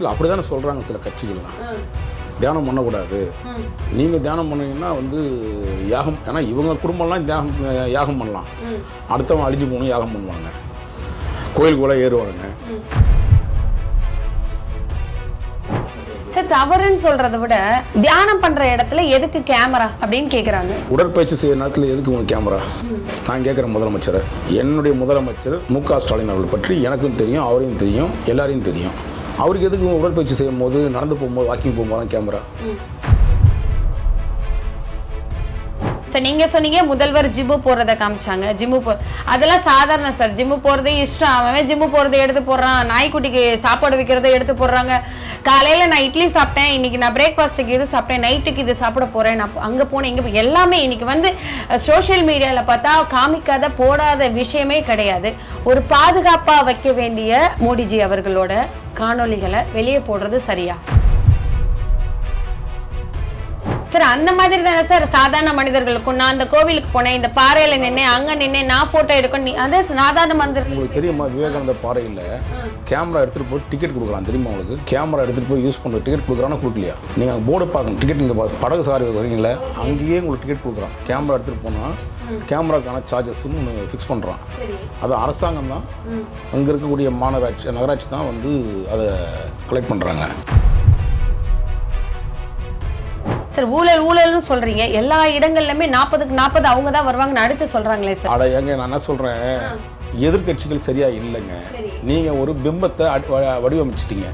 இல்லை அப்படி தானே சொல்கிறாங்க சில கட்சிகள்லாம். தியானம் பண்ணக்கூடாது. நீங்கள் தியானம் பண்ணீங்கன்னா வந்து யாகம் ஏன்னா இவங்க குடும்பம்லாம் தியாகம் யாகம் பண்ணலாம். அடுத்தவன் அழிஞ்சு போகணும் யாகம் பண்ணுவாங்க. கோயிலுக்கு கூட ஏறுவாங்க. சார் தவறுன்னு சொல்றதை விட தியானம் பண்ற இடத்துல எதுக்கு கேமரா அப்படின்னு கேக்குறாங்க. உடற்பயிற்சி செய்ய நேரத்தில் எதுக்கு உங்களுக்கு கேமரா? நான் கேட்குறேன் முதலமைச்சரை. என்னுடைய முதலமைச்சர் மு க ஸ்டாலின் அவர்கள் பற்றி எனக்கும் தெரியும் அவரையும் தெரியும் எல்லாரையும் தெரியும். அவருக்கு எதுக்கு உடற்பயிற்சி செய்யும் போது நடந்து போகும்போது வாக்கிங் போகும்போது கேமரா சார் நீங்கள் சொன்னீங்க முதல்வர் ஜிம்மு போகிறத காமிச்சாங்க. ஜிம்மு போ அதெல்லாம் சாதாரண சார். ஜிம்மு போகிறதே இஷ்டம். அவன் ஜிம்மு போகிறத எடுத்து போடுறான். நாய்க்குட்டிக்கு சாப்பாடு வைக்கிறத எடுத்து போடுறாங்க. காலையில் நான் இட்லி சாப்பிட்டேன். இன்னைக்கு நான் பிரேக்ஃபாஸ்ட்டுக்கு இது சாப்பிட்டேன். நைட்டுக்கு இது சாப்பிட போகிறேன் நான் அங்கே போனேன். இங்கே எல்லாமே இன்னைக்கு வந்து சோஷியல் மீடியாவில் பார்த்தா காமிக்காத போடாத விஷயமே கிடையாது. ஒரு பாதுகாப்பாக வைக்க வேண்டிய மோடிஜி அவர்களோட காணொளிகளை வெளியே போடுறது சரியா? சார் அந்த மாதிரி தானே சார் சாதாரண மனிதர்களுக்கும் நான் அந்த கோவிலுக்கு போனேன் இந்த பாறையில நின்னேன் அங்க நின்னேன் நான் போட்டோ எடுக்கணும் நீ அதே சாதாரண மனிதர்கள். உங்களுக்கு தெரியுமா விவேகானந்த பாறையில் கேமரா எடுத்துகிட்டு போய் டிக்கெட் கொடுக்குறான் தெரியுமா உங்களுக்கு? கேமரா எடுத்துகிட்டு போய் யூஸ் பண்ணுற டிக்கெட் கொடுக்குறானா கொடுக்கலையா? நீங்கள் அங்கே போர்டு பார்க்கணும் டிக்கெட் நீங்கள் படகு சாரி வரீங்களா அங்கேயே உங்களுக்கு டிக்கெட் கொடுக்குறான். கேமரா எடுத்துகிட்டு போனால் கேமராக்கான சார்ஜஸ்ன்னு ஒன்று ஃபிக்ஸ் பண்ணுறான் அது அரசாங்கம் தான். அங்கே இருக்கக்கூடிய மாநகராட்சி நகராட்சி தான் வந்து அதை கலெக்ட் பண்ணுறாங்க சார் ஊழல் ஊழல்னு சொல்றீங்க. எல்லா இடங்கள்லயுமே நாற்பதுக்கு நாற்பது அவங்க தான் வருவாங்கன்னு அடிச்சு சொல்றாங்களே சார். அட ஏங்க நான் என்ன சொல்கிறேன் எதிர்க்கட்சிகள் சரியா இல்லைங்க. சரி. நீங்கள் ஒரு பிம்பத்தை வடிவமைச்சிட்டீங்க.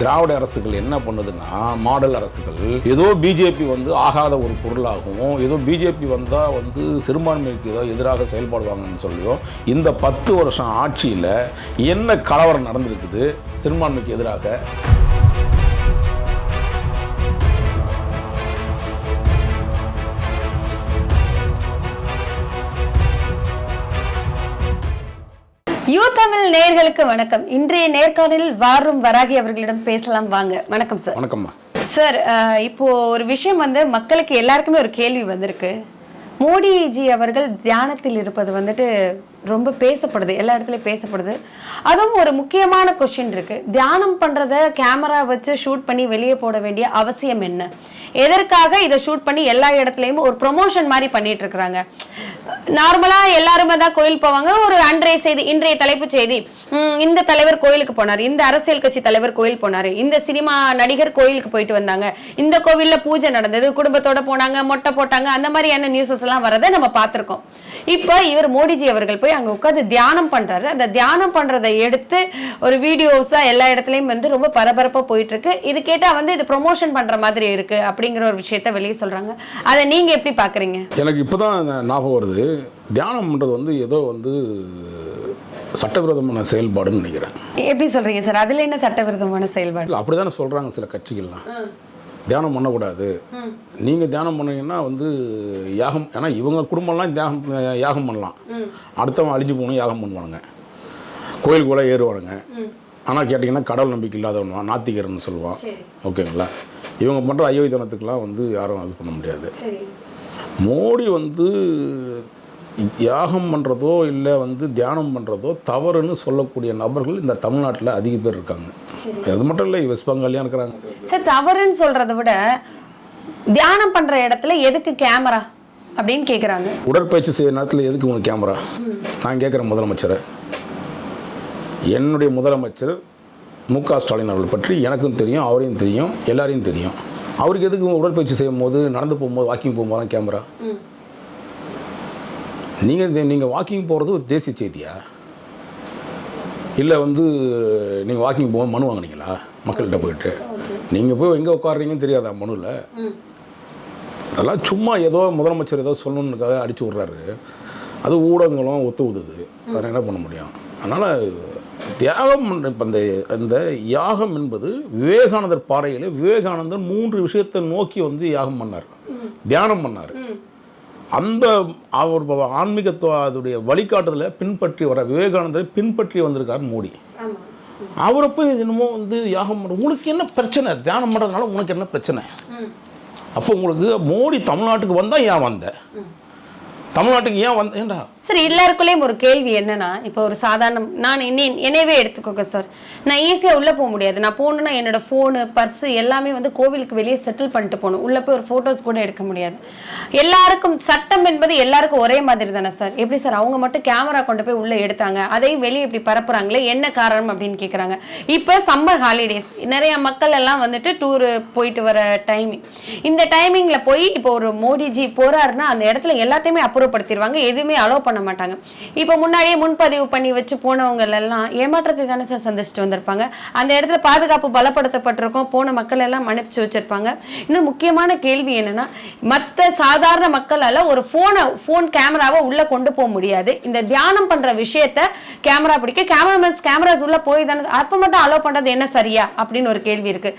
திராவிட அரசுகள் என்ன பண்ணுதுன்னா மாடல் அரசுகள் ஏதோ பிஜேபி வந்து ஆகாத ஒரு பொருளாகவும் ஏதோ பிஜேபி வந்தால் வந்து சிறுபான்மைக்கு ஏதோ எதிராக செயல்படுவாங்கன்னு சொல்லியோ இந்த பத்து வருஷம் ஆட்சியில் என்ன கலவரம் நடந்திருக்குது சிறுபான்மைக்கு எதிராக? யூ தமிழ் நேயர்களுக்கு வணக்கம். இன்றைய நேர்காணலில் வாரும் வராகி அவர்களிடம் பேசலாம் வாங்க. வணக்கம் சார் வணக்கம்மா. சார் இப்போ ஒரு விஷயம் வந்து மக்களுக்கு எல்லாருக்குமே ஒரு கேள்வி வந்திருக்கு. மோடிஜி அவர்கள் தியானத்தில் இருப்பது வந்துட்டு ரொம்ப பேசப்படுது எல்லா இடத்துலயும் பேசப்படுது. அதுவும் ஒரு முக்கியமான கொஸ்டின் இருக்கு. தியானம் பண்றத கேமரா வச்சு ஷூட் பண்ணி வெளியே போட வேண்டிய அவசியம் என்ன? எதற்காக இதை ஷூட் பண்ணி எல்லா இடத்துலயும் ஒரு ப்ரொமோஷன் மாதிரி பண்ணிட்டு இருக்கிறாங்க? நார்மலா எல்லாருமே தான் கோயில் போவாங்க. ஒரு அன்றைய செய்தி இன்றைய தலைப்பு செய்தி. இந்த தலைவர் கோயிலுக்கு போனாரு. இந்த அரசியல் கட்சி தலைவர் கோயில் போனாரு. இந்த சினிமா நடிகர் கோயிலுக்கு போயிட்டு வந்தாங்க. இந்த கோவில்ல பூஜை நடந்தது குடும்பத்தோட போனாங்க மொட்டை போட்டாங்க அந்த மாதிரியான நியூஸஸ் எல்லாம் வரதை நம்ம பார்த்துருக்கோம். இப்போ இவர் மோடிஜி அவர்கள் போய் அங்க உட்கார்ந்து தியானம் பண்றாரு. அந்த தியானம் பண்றதை எடுத்து ஒரு வீடியோஸா எல்லா இடத்துலயும் வந்து ரொம்ப பரபரப்பா போயிட்டு இருக்கு இது கேட்டா வந்து இது ப்ரொமோஷன் பண்ற மாதிரி இருக்கு அப்படிங்கிற ஒரு விஷயத்த வெளியே சொல்றாங்க. அதை நீங்க எப்படி பாக்குறீங்க? எனக்கு இப்போ தான் ஞாபகம் வருது. தியானம் பண்ணுறது வந்து ஏதோ வந்து சட்டவிரோதமான செயல்பாடுன்னு நினைக்கிறேன். எப்படி சொல்றீங்க சார்? அதுல என்ன சட்டவிரோதமான செயல்பாடு? அப்படி தானே சொல்கிறாங்க சில கட்சிகள்லாம். தியானம் பண்ணக்கூடாது. நீங்கள் தியானம் பண்ணீங்கன்னா வந்து யாகம் ஏன்னா இவங்க குடும்பம்லாம் தியாகம் யாகம் பண்ணலாம். அடுத்தவன் அழிஞ்சு போகணும் யாகம் பண்ணுவானுங்க. கோயிலுக்கு கூட ஏறுவானுங்க. ஆனால் கேட்டிங்கன்னா கடவுள் நம்பிக்கை இல்லாதவன் நாத்திகர்னு சொல்லுவான். ஓகேங்களா? இவங்க பண்ணுற அயோக்கியத்தனத்துக்கெலாம் வந்து யாரும் இது பண்ண முடியாது. மோடி வந்து யாகம் பண்ணுறதோ இல்லை வந்து தியானம் பண்ணுறதோ தவறுன்னு சொல்லக்கூடிய நபர்கள் இந்த தமிழ்நாட்டில் அதிக பேர் இருக்காங்க. அது மட்டும் இல்லை வெஸ்ட் பெங்கால்லையும் இருக்கிறாங்க. சார் தவறுன்னு சொல்றதை விட தியானம் பண்ற இடத்துல எதுக்கு கேமரா அப்படின்னு கேக்குறாங்க. உடற்பயிற்சி செய்ய நேரத்தில் எதுக்கு உங்களுக்கு கேமரா நான் கேட்குறேன் முதலமைச்சரை. என்னுடைய முதலமைச்சர் மு க ஸ்டாலின் அவர்கள் பற்றி எனக்கும் தெரியும் அவரையும் தெரியும் எல்லாரையும் தெரியும். அவருக்கு எதுக்கு உடற்பயிற்சி செய்யும் போது நடந்து போகும்போது வாக்கிங் போகும்போது கேமரா நீங்கள் நீங்கள் வாக்கிங் போகிறது ஒரு தேசிய செய்தியா? இல்லை வந்து நீங்கள் வாக்கிங் போக மனு வாங்குனீங்களா? மக்கள்கிட்ட போயிட்டு. நீங்கள் போய் எங்கே உட்காடுறீங்கன்னு தெரியாதா மனுவில் அதெல்லாம் சும்மா ஏதோ முதலமைச்சர் ஏதோ சொல்லணுன்னுக்காக அடிச்சு விட்றாரு. அது ஊடகங்களும் ஒத்து உதுது வேறு என்ன பண்ண முடியும்? அதனால் தியாகம் இப்போ இந்த இந்த யாகம் என்பது விவேகானந்தர் பாறையில் விவேகானந்தர் மூன்று விஷயத்தை நோக்கி வந்து யாகம் பண்ணார். தியானம் பண்ணார். அந்த அவர் ஆன்மீகத்துவ அதோடைய வழிகாட்டுதலை பின்பற்றி வர விவேகானந்தரை பின்பற்றி வந்திருக்கார் மோடி. அவரை போய் என்னமோ வந்து யாகம் பண்ண உனக்கு என்ன பிரச்சனை? தியானம் பண்ணுறதுனால உனக்கு என்ன பிரச்சனை? அப்போ உங்களுக்கு மோடி தமிழ்நாட்டுக்கு வந்தால் ஏன் வந்த? தமிழ்நாட்டுக்கு ஏன் வந்த? ஏன்டா சார் எல்லாருக்குள்ளேயும் ஒரு கேள்வி என்னன்னா இப்போ ஒரு சாதாரண நான் என்ன என்னையவே எடுத்துக்கோங்க சார் நான் ஈஸியாக உள்ளே போக முடியாது. நான் போகணுன்னா என்னோட ஃபோனு பர்ஸு எல்லாமே வந்து கோவிலுக்கு வெளியே செட்டில் பண்ணிட்டு போகணும். உள்ளே போய் ஒரு ஃபோட்டோஸ் கூட எடுக்க முடியாது. எல்லாருக்கும் சட்டம் என்பது எல்லாருக்கும் ஒரே மாதிரி தானே சார் எப்படி சார் அவங்க மட்டும் கேமரா கொண்டு போய் உள்ளே எடுத்தாங்க அதையும் வெளியே இப்படி பரப்புறாங்களே என்ன காரணம் அப்படின்னு கேட்குறாங்க இப்போ சம்மர் ஹாலிடேஸ் நிறைய மக்கள் எல்லாம் வந்துட்டு டூரு போயிட்டு வர டைமிங் இந்த டைமிங்கில் போய் இப்போ ஒரு மோடிஜி போகிறாருன்னா அந்த இடத்துல எல்லாத்தையுமே அப்புறப்படுத்திடுவாங்க எதுவுமே அலோவ் பண்ண மாட்டாங்க. இப்போ முன்னாடியே முன்பதிவு பண்ணி வச்சு போனவங்க எல்லாம் ஏமாற்றத்தை தானே சார் சந்திச்சுட்டு வந்திருப்பாங்க. அந்த இடத்துல பாதுகாப்பு பலப்படுத்தப்பட்டிருக்கும். போன மக்கள் எல்லாம் அனுப்பிச்சு வச்சிருப்பாங்க. இன்னும் முக்கியமான கேள்வி என்னன்னா மற்ற சாதாரண மக்களால ஒரு ஃபோனை ஃபோன் கேமராவை உள்ளே கொண்டு போக முடியாது. இந்த தியானம் பண்ற விஷயத்த கேமரா பிடிக்க கேமராமேன்ஸ் கேமராஸ் உள்ள போய் தானே அப்ப மட்டும் அலோவ் பண்றது என்ன சரியா? அப்படின்னு ஒரு கேள்வி இருக்கு.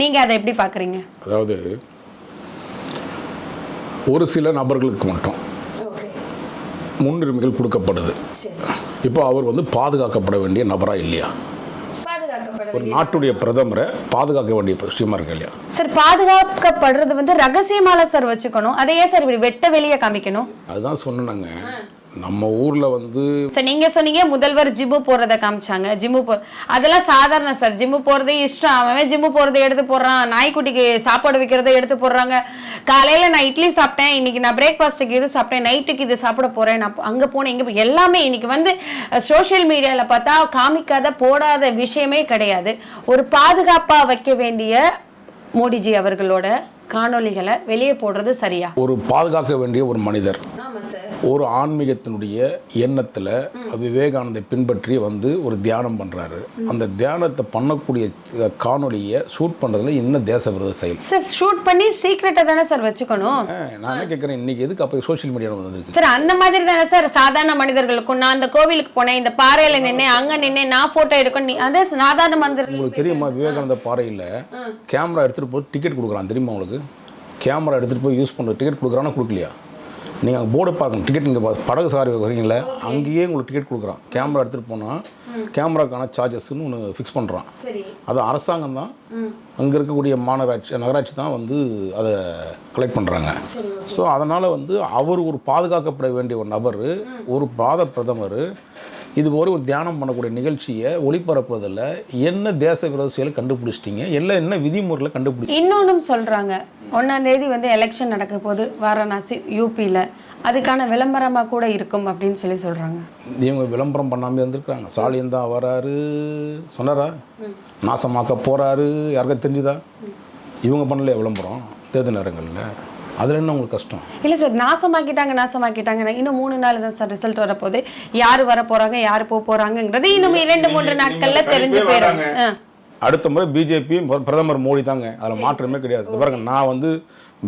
நீங்க அதை எப்படி பாக்குறீங்க அதாவது ஒரு சில நபர்களுக்கு மட்டும். முன்னுரிமைகள் கொடுக்கப்படுது. இப்போ அவர் வந்து பாதுகாக்கப்பட வேண்டிய நபரா இல்லையா? ஒரு நாட்டுடைய பிரதமரை பாதுகாக்க வேண்டிய விஷயமா இருக்கு இல்லையா? சார் பாதுகாக்கப்படுறது வந்து ரகசியமால சார் வச்சுக்கணும். அதை ஏன் சார் இப்படி வெட்ட வெளியே காமிக்கணும். அதுதான் சொன்னாங்க நம்ம ஊர்ல வந்து சார் நீங்க சொன்னீங்க முதல்வர் ஜிம்மு போறத காமிச்சாங்க. ஜிம்மு போ அதெல்லாம் சாதாரண சார். ஜிம்மு போறதே இஷ்டம். அவன் ஜிம்மு போறதை எடுத்து போடுறான். நாய்க்குட்டிக்கு சாப்பாடு வைக்கிறத எடுத்து போடுறாங்க. காலையில நான் இட்லி சாப்பிட்டேன். இன்னைக்கு நான் பிரேக்ஃபாஸ்ட்டுக்கு இது சாப்பிட்டேன். நைட்டுக்கு இது சாப்பிட போறேன். நான் அங்க போனேன். இங்க எல்லாமே இன்னைக்கு வந்து சோஷியல் மீடியால பார்த்தா காமிக்காத போடாத விஷயமே கிடையாது. ஒரு பாதுகாப்பா வைக்க வேண்டிய மோடிஜி அவர்களோட காணொளிகளை வெளியே போடுறது சரியா? ஒரு பாதுகாக்க வேண்டிய ஒரு மனிதர். ஒரு ஆன்மீகத்தினுடைய எண்ணத்தில் விவேகானந்தை பின்பற்றி வந்து ஒரு தியானம் பண்ணுறாரு அந்த தியானத்தை பண்ணக்கூடிய அஹ், காணொளியை ஷூட் பண்ணுறதுல என்ன தேச விரோத செயல். சார் ஷூட் பண்ணி சீக்ரெட்டை தானே சார் வச்சுக்கணும். நான் என்ன கேட்குறேன் இன்னைக்கு எதுக்கு அப்போ சோஷியல் மீடியாவில் வந்திருக்கு? சார் அந்த மாதிரி தானே சார் சாதாரண மனிதர்களுக்கும் நான் அந்த கோவிலுக்கு போனேன் இந்த பாறையில நின்னேன் அங்க நின்னேன் நான் போட்டோ எடுக்கணும் நீ- அதே சாதாரண மனிதர்கள் உங்களுக்கு தெரியுமா விவேகானந்த பாறையில் கேமரா எடுத்துகிட்டு போய் டிக்கெட் கொடுக்குறான் தெரியுமா உங்களுக்கு? கேமரா எடுத்துகிட்டு போய் யூஸ் பண்ணுற டிக்கெட் கொடுக்குறானா கொடுக்கலையா? நீங்கள் அங்கே போர்டை பார்க்கணும். டிக்கெட் இங்கே படகு சாரி வரீங்களே அங்கேயே உங்களுக்கு டிக்கெட் கொடுக்குறான். கேமரா எடுத்துகிட்டு போனால் கேமராக்கான சார்ஜஸ்ன்னு ஒன்று ஃபிக்ஸ் பண்ணுறான் அது அரசாங்கம் தான். அங்கே இருக்கக்கூடிய மாநகராட்சி நகராட்சி தான் வந்து அதை கலெக்ட் பண்ணுறாங்க ஸோ அதனால் வந்து அவர் ஒரு பாதுகாக்கப்பட வேண்டிய ஒரு நபர் ஒரு பாத பிரதமர் இது போல ஒரு தியானம் பண்ணக்கூடிய நிகழ்ச்சியை ஒளிபரப்புவதில் என்ன தேச விரோத செயலை கண்டுபிடிச்சிட்டீங்க? எல்லாம் என்ன விதிமுறைகளை கண்டுபிடி இன்னொன்னும் சொல்றாங்க. ஒன்னாம் தேதி வந்து எலெக்ஷன் நடக்க போது வாரணாசி யூபியில அதுக்கான விளம்பரமா கூட இருக்கும் அப்படின்னு சொல்லி சொல்றாங்க. இவங்க விளம்பரம் பண்ணாமல் இருந்திருக்கிறாங்க. ஸ்டாலின் தான் வராரு. சொன்னாரா? நாசமாக்க போகிறாரு யாருக்கா தெரிஞ்சுதா? இவங்க பண்ணலையா விளம்பரம்? தேர்தல் நேரங்களில். அதில் என்ன உங்களுக்கு கஷ்டம்? இல்ல சார் நாசமாக்கிட்டாங்க நாசமாக்கிட்டாங்க. இன்னும் மூணு நாள் தான் சார் ரிசல்ட் வரப்போகுது. யாரு வர போறாங்க யாரு போக போறாங்கங்கிறது இன்னும் இரண்டு மூன்று நாட்கள்ல தெரிஞ்சு போயிடும். அடுத்த முறை பிஜேபி பிரதமர் மோடி தாங்க. அதில் மாற்றமே கிடையாது. பாருங்க நான் வந்து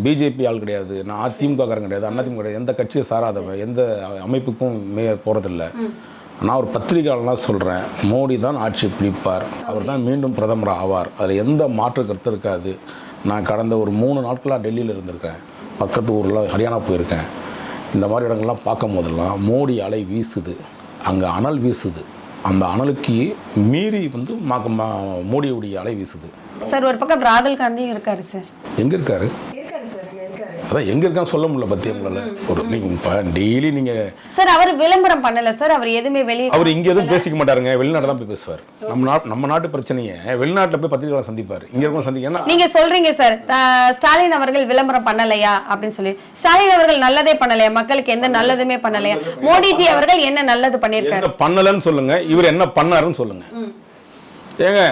பிஜேபி ஆள் கிடையாது. நான் அதிமுக காரன் கிடையாது அதிமுக கிடையாது. எந்த கட்சியை சாராதவன் எந்த அமைப்புக்கும் மே. போகிறதில்ல நான் ஒரு பத்திரிகையாளனாக சொல்கிறேன் மோடி தான் ஆட்சி பிடிப்பார். அவர் தான் மீண்டும் பிரதமர் ஆவார் அதில் எந்த மாற்று கருத்து இருக்காது. நான் கடந்த ஒரு மூணு நாட்களாக டெல்லியில் இருந்திருக்கேன் பக்கத்து ஊரில் ஹரியானா போயிருக்கேன். இந்த மாதிரி இடங்கள்லாம் பார்க்கும் போதெல்லாம் மோடி அலை வீசுது. அங்கே அனல் வீசுது. அந்த அனலுக்கு மீறி வந்து மோடியுடைய அலை வீசுது. சார் ஒரு பக்கம் ராகுல் காந்தியும் இருக்காரு சார். எங்கே இருக்காரு? அதான் எங்கே இருக்கான்னு சொல்ல முடியல பற்றி உங்களால். ஒரு நீங்கள் டெய்லி நீங்கள் சார் அவர் விளம்பரம் பண்ணல சார். அவர் எதுவுமே வெளியே அவர் இங்கே எதுவும் பேசிக்க மாட்டாருங்க. வெளிநாடு தான் போய் பேசுவார். நம்ம நாட்டு நம்ம நாட்டு பிரச்சனையை வெளிநாட்டில் போய் பத்திரிகையாளர் சந்திப்பார். இங்கே இருக்கவங்க சந்திக்க ஏன்னா நீங்க சொல்றீங்க சார் ஸ்டாலின் அவர்கள் விளம்பரம் பண்ணலையா அப்படின்னு சொல்லி. ஸ்டாலின் அவர்கள் நல்லதே பண்ணலையா? மக்களுக்கு எந்த நல்லதுமே பண்ணலையா? மோடிஜி அவர்கள் என்ன நல்லது பண்ணியிருக்காரு? பண்ணலைன்னு சொல்லுங்க. இவர் என்ன பண்ணாருன்னு சொல்லுங்க. ஏங்க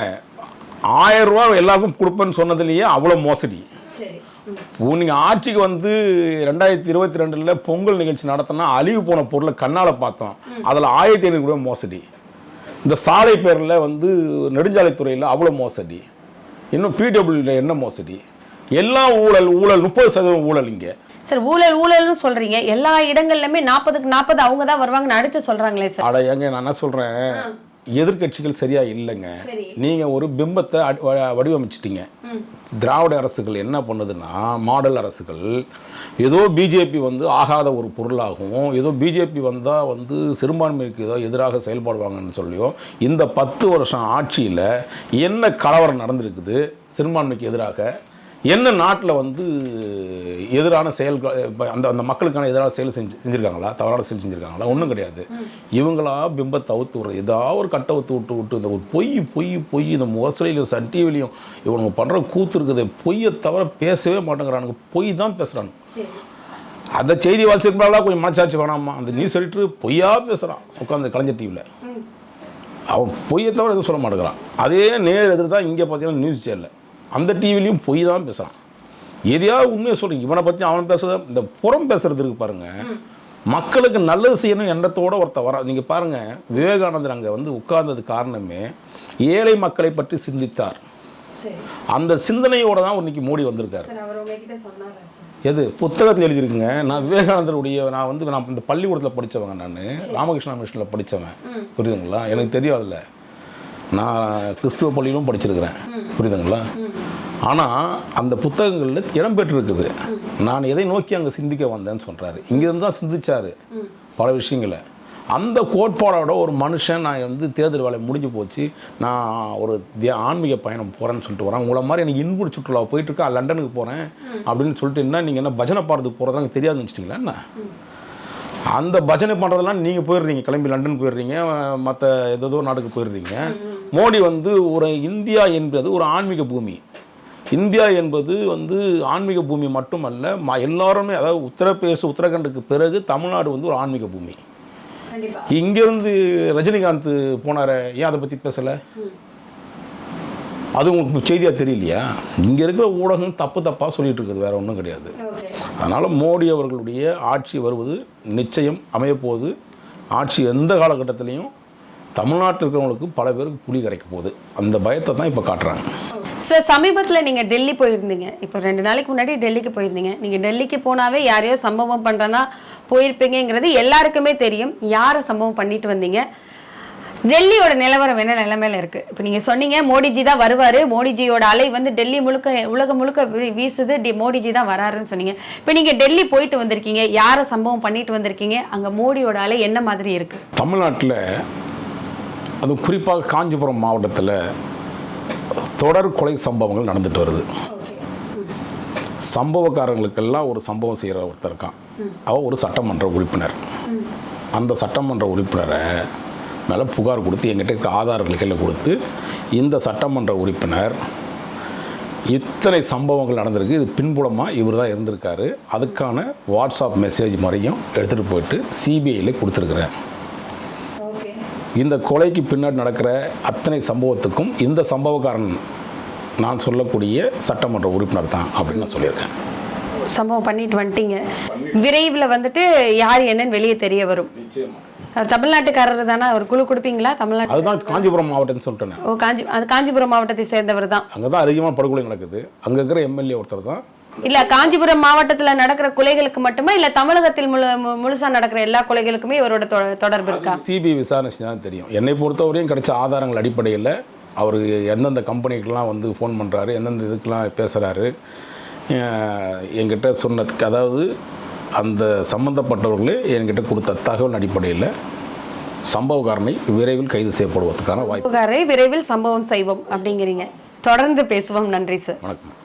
ஆயிரம் ரூபா எல்லாருக்கும் கொடுப்பேன்னு சொன்னதுலயே அவ்வளோ மோசடி. சரி. நீங்கள் ஆட்சிக்கு வந்து ரெண்டாயிரத்தி இருபத்தி ரெண்டில் பொங்கல் நிகழ்ச்சி நடத்தினா அழிவு போன பொருளை கண்ணால் பார்த்தோம். அதில் ஆயிரத்தி ஐநூறு ரூபாய் மோசடி. இந்த சாலை பேரில் வந்து நெடுஞ்சாலைத்துறையில் அவ்வளோ மோசடி. இன்னும் பிடபிள்யூல என்ன மோசடி? எல்லா ஊழல் ஊழல் முப்பது சதவீதம் ஊழல் இங்கே. சார் ஊழல் ஊழல்னு சொல்றீங்க. எல்லா இடங்கள்லயுமே நாற்பதுக்கு நாற்பது அவங்க தான் வருவாங்கன்னு அடிச்சு சொல்றாங்களே சார் அட ஏங்க நான் என்ன சொல்கிறேன் எதிர்க்கட்சிகள் சரியா இல்லைங்க. சரி. நீங்கள் ஒரு பிம்பத்தை அடி- வ- வடிவமைச்சிட்டீங்க. திராவிட அரசுகள் என்ன பண்ணுதுன்னா மாடல் அரசுகள் ஏதோ பிஜேபி வந்து ஆகாத ஒரு பொருளாகவும் ஏதோ பிஜேபி வந்தால் வந்து சிறுபான்மைக்கு ஏதோ எதிராக செயல்படுவாங்கன்னு சொல்லியோ இந்த பத்து வருஷம் ஆட்சியில் என்ன கலவரம் நடந்திருக்குது சிறுபான்மைக்கு எதிராக? என்ன நாட்டில் வந்து எதிரான செயல்கள் இப்போ அந்த அந்த மக்களுக்கான எதிரான செயல் செஞ்சு செஞ்சுருக்காங்களா? தவறான செயல் செஞ்சுருக்காங்களா? ஒன்றும் கிடையாது. இவங்களா பிம்பத்தை அவுத்து விடுறது ஏதாவது ஒரு கட்டை அவுத்து விட்டு விட்டு இந்த ஒரு பொய் பொய் பொய் இந்த முரசலையிலும் சன் டிவிலையும் இவனுங்க பண்ணுற கூத்து இருக்குது. பொய்யை தவிர பேசவே மாட்டேங்கிறானுங்க. பொய் தான் பேசுகிறானுங்க அந்த செய்தி வாசிக்கிறவங்களா கொஞ்சம் மனசாட்சி வேணாமா? அந்த நியூஸ் எடிட்டர் பொய்யா பேசுகிறான் உட்காந்து கலைஞர் டிவியில் அவன் பொய்யை தவிர எதுவும் சொல்ல மாட்டேங்கிறான். அதே நேர் எதிர் தான் இங்கே பார்த்தீங்கன்னா நியூஸ் சேனலில் அந்த டிவிலையும் பொய் தான் பேசுகிறான் எதையாவது உண்மையை சொல்கிறீங்க இவனை பற்றி அவன் பேசுறது இந்த புறம் பேசுறது இருக்கு பாருங்க. மக்களுக்கு நல்லது செய்யணும் எண்ணத்தோட ஒருத்த வர நீங்கள் பாருங்கள் விவேகானந்தர் அங்கே வந்து உட்கார்ந்தது காரணமே ஏழை மக்களை பற்றி சிந்தித்தார். அந்த சிந்தனையோட தான் இன்னைக்கு மோடி வந்திருக்காரு. எது? புத்தகத்தில் எழுதியிருக்குங்க. நான் விவேகானந்தருடைய நான் வந்து நான் இந்த பள்ளிக்கூடத்தில் படித்தவங்க நான். ராமகிருஷ்ணா மிஷனில் படித்தவன் புரியுதுங்களா? எனக்கு தெரியும் அதில். நான் கிறிஸ்துவ பள்ளியிலும் படிச்சிருக்கிறேன். புரியுதுங்களா? ஆனால் அந்த புத்தகங்களில் இடம்பெற்றிருக்குது நான் எதை நோக்கி அங்கே சிந்திக்க வந்தேன்னு சொல்கிறாரு இங்கேருந்து தான் சிந்திச்சாரு பல விஷயங்களை. அந்த கோட்பாடோட ஒரு மனுஷன் நான் வந்து தேர்தல் வேலை முடிஞ்சு போச்சு. நான் ஒரு தியா ஆன்மீக பயணம் போகிறேன்னு சொல்லிட்டு வரேன். உங்களை மாதிரி எனக்கு இன்புட் சுற்றுலா போயிட்டுருக்கா லண்டனுக்கு போகிறேன் அப்படின்னு சொல்லிட்டு என்ன நீங்கள் என்ன பஜனை பாடுறதுக்கு போகிறதா எனக்கு தெரியாதுன்னு வச்சுட்டிங்களா என்ன? அந்த பஜனை பண்ணுறதெல்லாம் நீங்கள் போயிடுறீங்க. கிளம்பி லண்டன் போயிடுறீங்க. மற்ற ஏதோ நாட்டுக்கு போயிடுறீங்க. மோடி வந்து ஒரு இந்தியா என்பது ஒரு ஆன்மீக பூமி. இந்தியா என்பது வந்து ஆன்மீக பூமி மட்டுமல்ல ம எல்லாருமே அதாவது உத்தரப்பிரதேச உத்தரகண்டுக்கு பிறகு தமிழ்நாடு வந்து ஒரு ஆன்மீக பூமி. இங்கேருந்து ரஜினிகாந்த் போனாரே ஏன் அதை பற்றி பேசலை? அது உங்களுக்கு செய்தியாக தெரியலையா? இங்கே இருக்கிற ஊடகம் தப்பு தப்பாக சொல்லிட்டு இருக்குது வேற ஒன்றும் கிடையாது. அதனால் மோடி அவர்களுடைய ஆட்சி வருவது நிச்சயம் அமையப்போகுது ஆட்சி எந்த காலகட்டத்திலையும் தமிழ்நாட்டில் இருக்கிறவங்களுக்கு பல பேருக்கு புலி கரைக்க போகுது. அந்த பயத்தை தான் இப்போ காட்டுறாங்க. சார் சமீபத்தில் நீங்கள் டெல்லி போயிருந்தீங்க. இப்போ ரெண்டு நாளைக்கு முன்னாடி டெல்லிக்கு போயிருந்தீங்க. நீங்கள் டெல்லிக்கு போனாவே யாரையோ சம்பவம் பண்ணுறனா போயிருப்பீங்கங்கிறது எல்லாருக்குமே தெரியும். யாரை சம்பவம் பண்ணிட்டு வந்தீங்க? டெல்லியோட நிலவரம் என்ன? நிலைமையில இருக்கு. இப்போ நீங்கள் சொன்னீங்க மோடிஜி தான் வருவார். மோடிஜியோட அலை வந்து டெல்லி முழுக்க உலகம் முழுக்க வீ- வீசுது. டி- மோடிஜி தான் வராருன்னு சொன்னீங்க. இப்போ நீங்கள் டெல்லி போயிட்டு வந்திருக்கீங்க. யாரை சம்பவம் பண்ணிட்டு வந்திருக்கீங்க? அங்கே மோடியோட அலை என்ன மாதிரி இருக்கு? தமிழ்நாட்டில் அது குறிப்பாக காஞ்சிபுரம் மாவட்டத்தில் தொடர் கொலை சம்பவங்கள் நடந்துட்டு வருது. சம்பவக்காரங்களுக்கெல்லாம் ஒரு சம்பவம் செய்கிற ஒருத்தர் இருக்கான். அவன் ஒரு சட்டமன்ற உறுப்பினர். அந்த சட்டமன்ற உறுப்பினரை மேலே புகார் கொடுத்து எங்கிட்ட இருக்க ஆதாரங்களை கொடுத்து இந்த சட்டமன்ற உறுப்பினர் இத்தனை சம்பவங்கள் நடந்திருக்கு. இது பின்புலமாக இவர் தான் இருந்திருக்காரு. அதுக்கான வாட்ஸ்அப் மெசேஜ் மாதிரியும் எடுத்துகிட்டு போயிட்டு சிபிஐயில் கொடுத்துருக்குறேன் இந்த கொலைக்கு பின்னாடி நடக்கிற அத்தனை சம்பவத்துக்கும் இந்த சம்பவக்காரன் நான் சொல்லக்கூடிய சட்டமன்ற உறுப்பினர் தான் அப்படின்னு நான் சொல்லியிருக்கேன். சம்பவம் பண்ணிட்டு வந்துட்டீங்க. விரைவில் வந்துட்டு யார் என்னன்னு வெளியே தெரிய வரும். அவர் தமிழ்நாட்டுக்காரர் தானே ஒரு குழு கொடுப்பீங்களா? தமிழ்நாட்டு அதுதான் காஞ்சிபுரம் மாவட்டம்னு சொல்லிட்டேன். ஓ காஞ்சி அது காஞ்சிபுரம் மாவட்டத்தை சேர்ந்தவர் தான். அங்கே தான் அதிகமாக படுகொலை நடக்குது. அங்கே இருக்கிற எம்எல்ஏ ஒருத்தர் தான் இல்ல காஞ்சிபுரம் மாவட்டத்துல நடக்கிற கொலைகளுக்கு மட்டுமா? இல்ல தமிழகத்தில் முழு முழுசா நடக்கிற எல்லா கொலைகளுக்குமே இவரோட தொடர்பு இருக்கா? சிபிஐ தான் தெரியும். என்னை பொறுத்தவரையும் கிடைச்ச ஆதாரங்கள் அடிப்படையில் அவர் எந்தெந்த கம்பெனிக்கெலாம் வந்து ஃபோன் பண்ணுறாரு எந்தெந்த இதுக்கெலாம் பேசுகிறாரு என்கிட்ட சொன்னதுக்கு அதாவது அந்த சம்மந்தப்பட்டவர்களே என்கிட்ட கொடுத்த தகவல் அடிப்படையில் சம்பவக்காரனை விரைவில் கைது செய்யப்படுவதற்கான வாய்ப்பு. விரைவில் சம்பவம் செய்வோம் அப்படிங்கிறீங்க. தொடர்ந்து பேசுவோம். நன்றி சார். வணக்கம்.